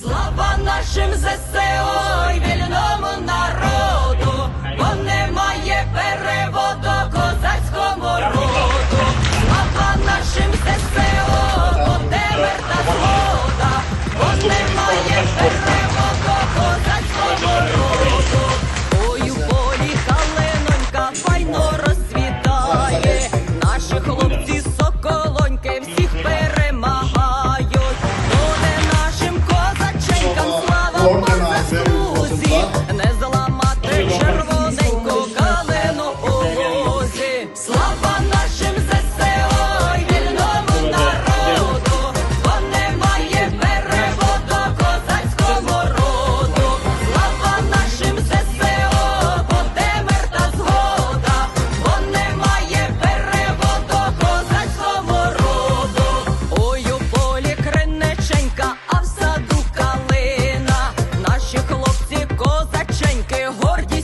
Слава нашим ЗСО! Тільки горді.